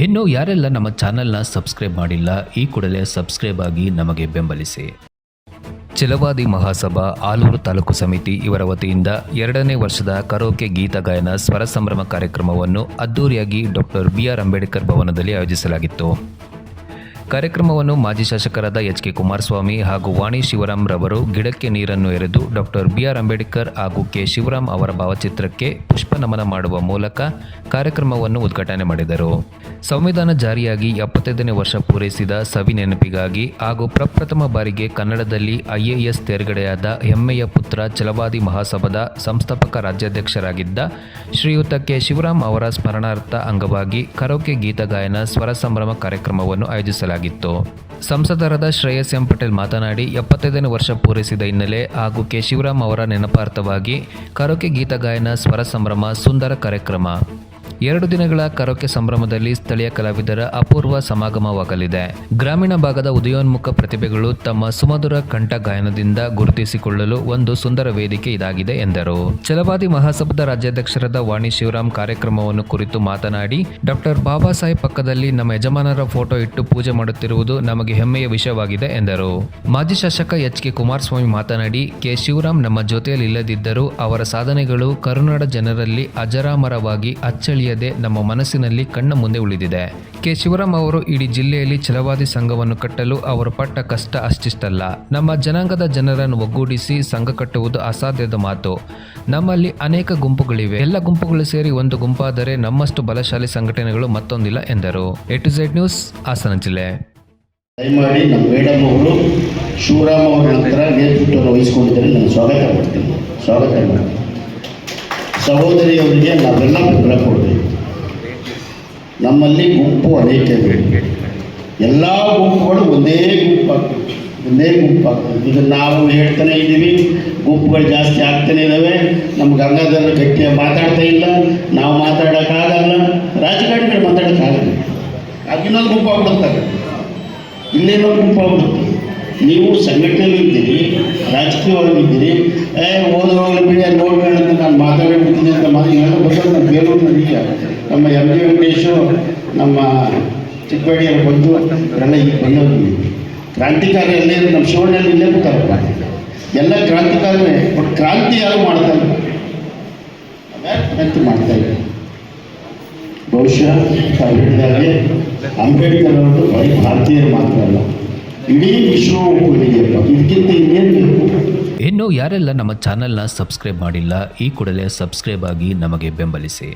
ಇನ್ನು ಯಾರೆಲ್ಲ ನಮ್ಮ ಚಾನೆಲ್ನ ಸಬ್ಸ್ಕ್ರೈಬ್ ಮಾಡಿಲ್ಲ, ಈ ಕೂಡಲೇ ಸಬ್ಸ್ಕ್ರೈಬ್ ಆಗಿ ನಮಗೆ ಬೆಂಬಲಿಸಿ. ಚಿಲವಾದಿ ಮಹಾಸಭಾ, ಆಲೂರು ತಾಲೂಕು ಸಮಿತಿ ಇವರ ವತಿಯಿಂದ ಎರಡನೇ ವರ್ಷದ ಕರೋಕೆ ಗೀತ ಗಾಯನ ಸ್ವರ ಸಂಭ್ರಮ ಕಾರ್ಯಕ್ರಮವನ್ನು ಅದ್ದೂರಿಯಾಗಿ ಡಾಕ್ಟರ್ ಬಿ ಆರ್ ಅಂಬೇಡ್ಕರ್ ಭವನದಲ್ಲಿ ಆಯೋಜಿಸಲಾಗಿತ್ತು. ಕಾರ್ಯಕ್ರಮವನ್ನು ಮಾಜಿ ಶಾಸಕರಾದ ಎಚ್ ಕೆ ಕುಮಾರಸ್ವಾಮಿ ಹಾಗೂ ವಾಣಿ ಶಿವರಾಮ್ ರವರು ಗಿಡಕ್ಕೆ ನೀರನ್ನು ಎರೆದು ಡಾಕ್ಟರ್ ಬಿ ಆರ್ ಅಂಬೇಡ್ಕರ್ ಹಾಗೂ ಕೆ. ಶಿವರಾಮ್ ಅವರ ಭಾವಚಿತ್ರಕ್ಕೆ ಪುಷ್ಪ ನಮನ ಮಾಡುವ ಮೂಲಕ ಕಾರ್ಯಕ್ರಮವನ್ನು ಉದ್ಘಾಟನೆ ಮಾಡಿದರು. ಸಂವಿಧಾನ ಜಾರಿಯಾಗಿ ಎಪ್ಪತ್ತೈದನೇ ವರ್ಷ ಪೂರೈಸಿದ ಸವಿ ನೆನಪಿಗಾಗಿ ಹಾಗೂ ಪ್ರಪ್ರಥಮ ಬಾರಿಗೆ ಕನ್ನಡದಲ್ಲಿ ಐಎಎಸ್ ತೇರ್ಗಡೆಯಾದ ಹೆಮ್ಮೆಯ ಪುತ್ರ ಚಲವಾದಿ ಮಹಾಸಭಾದ ಸಂಸ್ಥಾಪಕ ರಾಜ್ಯಾಧ್ಯಕ್ಷರಾಗಿದ್ದ ಶ್ರೀಯುತ ಕೆ. ಶಿವರಾಮ್ ಅವರ ಸ್ಮರಣಾರ್ಥ ಅಂಗವಾಗಿ ಕರೋಕೆ ಗೀತ ಗಾಯನ ಸ್ವರ ಸಂಭ್ರಮ ಕಾರ್ಯಕ್ರಮವನ್ನು ಆಯೋಜಿಸಲಾಗಿತ್ತು ಸಂಸದರಾದ ಶ್ರೇಯಸ್ ಎಂ ಪಟೇಲ್ ಮಾತನಾಡಿ, ಎಪ್ಪತ್ತೈದನೇ ವರ್ಷ ಪೂರೈಸಿದ ಹಿನ್ನೆಲೆ ಹಾಗೂ ಕೆ ಶಿವರಾಮ್ ಅವರ ನೆನಪಾರ್ಥವಾಗಿ ಕರೋಕೆ ಗೀತಗಾಯನ ಸ್ವರ ಸಂಭ್ರಮ ಸುಂದರ ಕಾರ್ಯಕ್ರಮ. ಎರಡು ದಿನಗಳ ಕರೋಕೆ ಸಂಭ್ರಮದಲ್ಲಿ ಸ್ಥಳೀಯ ಕಲಾವಿದರ ಅಪೂರ್ವ ಸಮಾಗಮವಾಗಲಿದೆ. ಗ್ರಾಮೀಣ ಭಾಗದ ಉದಯೋನ್ಮುಖ ಪ್ರತಿಭೆಗಳು ತಮ್ಮ ಸುಮಧುರ ಕಂಠ ಗಾಯನದಿಂದ ಗುರುತಿಸಿಕೊಳ್ಳಲು ಒಂದು ಸುಂದರ ವೇದಿಕೆ ಇದಾಗಿದೆ ಎಂದರು. ಚಲವಾದಿ ಮಹಾಸಭಾದ ರಾಜ್ಯಾಧ್ಯಕ್ಷರಾದ ವಾಣಿ ಶಿವರಾಮ್ ಕಾರ್ಯಕ್ರಮವನ್ನು ಕುರಿತು ಮಾತನಾಡಿ, ಡಾಕ್ಟರ್ ಬಾಬಾ ಸಾಹೇಬ್ ಪಕ್ಕದಲ್ಲಿ ನಮ್ಮ ಯಜಮಾನರ ಫೋಟೋ ಇಟ್ಟು ಪೂಜೆ ಮಾಡುತ್ತಿರುವುದು ನಮಗೆ ಹೆಮ್ಮೆಯ ವಿಷಯವಾಗಿದೆ ಎಂದರು. ಮಾಜಿ ಶಾಸಕ ಎಚ್ ಕೆ ಕುಮಾರಸ್ವಾಮಿ ಮಾತನಾಡಿ, ಕೆ ಶಿವರಾಮ್ ನಮ್ಮ ಜೊತೆಯಲ್ಲಿ ಇಲ್ಲದಿದ್ದರೂ ಅವರ ಸಾಧನೆಗಳು ಕರುನಾಡ ಜನರಲ್ಲಿ ಅಜರಾಮರವಾಗಿ ಅಚ್ಚಳಿಯದೆ ನಮ್ಮ ಮನಸ್ಸಿನಲ್ಲಿ ಕಣ್ಣ ಮುಂದೆ ಉಳಿದಿದೆ. ಕೆ. ಶಿವರಾಮ್ ಅವರು ಇಡೀ ಜಿಲ್ಲೆಯಲ್ಲಿ ಛಲವಾದಿ ಸಂಘವನ್ನು ಕಟ್ಟಲು ಅವರು ಪಟ್ಟ ಕಷ್ಟ ಅಷ್ಟಿಷ್ಟಲ್ಲ. ನಮ್ಮ ಜನಾಂಗದ ಜನರನ್ನು ಒಗ್ಗೂಡಿಸಿ ಸಂಘ ಕಟ್ಟುವುದು ಅಸಾಧ್ಯದ ಮಾತು. ನಮ್ಮಲ್ಲಿ ಅನೇಕ ಗುಂಪುಗಳಿವೆ. ಎಲ್ಲ ಗುಂಪುಗಳು ಸೇರಿ ಒಂದು ಗುಂಪಾದರೆ ನಮ್ಮಷ್ಟು ಬಲಶಾಲಿ ಸಂಘಟನೆಗಳು ಮತ್ತೊಂದಿಲ್ಲ ಎಂದರು. A to Z news, Hassan ಜಿಲ್ಲೆ. ದಯಮಾಡಿ ನಮ್ಮ ಮೇಡಮ್ ಅವರು, ಶಿವರಾಮ್ ಅವರ ನಂತರ ನೇತೃತ್ವವನ್ನು ವಹಿಸಿಕೊಂಡಿದ್ದಾರೆ. ನಾನು ಸ್ವಾಗತ ಮಾಡ್ತೀನಿ. ಸ್ವಾಗತ ಮಾಡ್ತೀನಿ ಸಹೋದರಿಯವರಿಗೆ ನಾವೆಲ್ಲ ಬೆಂಬಲ ಕೊಡಬೇಕು. ನಮ್ಮಲ್ಲಿ ಗುಂಪು ಅನೇಕ ಎಲ್ಲ ಗುಂಪುಗಳು ಒಂದೇ ಗುಂಪಾಗ್ತವೆ ಒಂದೇ ಗುಂಪಾಗ್ತವೆ ಇದನ್ನು ನಾವು ಹೇಳ್ತಾನೆ ಇದ್ದೀವಿ, ಗುಂಪುಗಳು ಜಾಸ್ತಿ ಆಗ್ತಾನೆ ಇದ್ದಾವೆ. ನಮ್ಮ ಗಂಗಾಧರ ಗಟ್ಟಿಯಾಗಿ ಮಾತಾಡ್ತಾ ಇಲ್ಲ. ನಾವು ಮಾತಾಡೋಕ್ಕಾಗಲ್ಲ ರಾಜಕಾರಣಿಗಳು ಮಾತಾಡೋಕ್ಕಾಗಲ್ಲ ಇನ್ನೊಂದು ಗುಂಪು ಆಗ್ಬಿಡುತ್ತಾರೆ ಇಲ್ಲೇನೋ ಗುಂಪು ಆಗ್ಬಿಡುತ್ತೆ. ನೀವು ಸಂಘಟನೆಯಲ್ಲಿ ಇದ್ದೀರಿ ರಾಜಕೀಯವಾಗಿದ್ದೀರಿ, ಏ ಓದೋ ಹೋಗ್ಲಿ ಬಿಡಿ ಅಲ್ಲಿ ನೋಡ್ಬೇಡ ಅಂತ ನಾನು ಮಾತಾಡಿಬಿಡ್ತೀನಿ ಅಂತ ಮಾತು ಎಲ್ಲ ಬಂದು ನಮ್ಮ ಬೇಲೂರಿನಲ್ಲಿ ಈಗ ನಮ್ಮ ಎಂ ಜಿ ವೆಂಕಟೇಶು ನಮ್ಮ ಚಿಕ್ಕಬಳ್ಳಿಯಲ್ಲಿ ಬಂದು ಎಲ್ಲ ಈಗ ಬಂದವರು ಕ್ರಾಂತಿಕಾರಿ ಎಲ್ಲೇ ನಮ್ಮ ಶಿವಣ್ಣಲ್ಲಿ ಇಲ್ಲೇ ಕೂತಾರಪ್ಪ. ಎಲ್ಲ ಕ್ರಾಂತಿಕಾರನೇ ಬಟ್ ಕ್ರಾಂತಿ ಯಾರು ಮಾಡ್ತಾರೆ ಕ್ರಾಂತಿ ಮಾಡ್ತಾ ಇಲ್ಲ. ಬಹುಶಃ ತಾವು ಹೇಳಿದಾಗೆ ಅಂಬೇಡ್ಕರ್ ಅವರು ಬರೀ ಭಾರತೀಯರು ಮಾತ್ರ ಅಲ್ಲ, ಇಡೀ ವಿಶ್ವ ಇದಕ್ಕಿಂತ ಇನ್ನೇನು ಬೇಕು? ಇನ್ನು ಯಾರೆಲ್ಲ ನಮ್ಮ ಚಾನೆಲ್ನ ಸಬ್ಸ್ಕ್ರೈಬ್ ಮಾಡಿಲ್ಲ, ಈ ಕೂಡಲೇ ಸಬ್ಸ್ಕ್ರೈಬ್ ಆಗಿ ನಮಗೆ ಬೆಂಬಲಿಸಿ.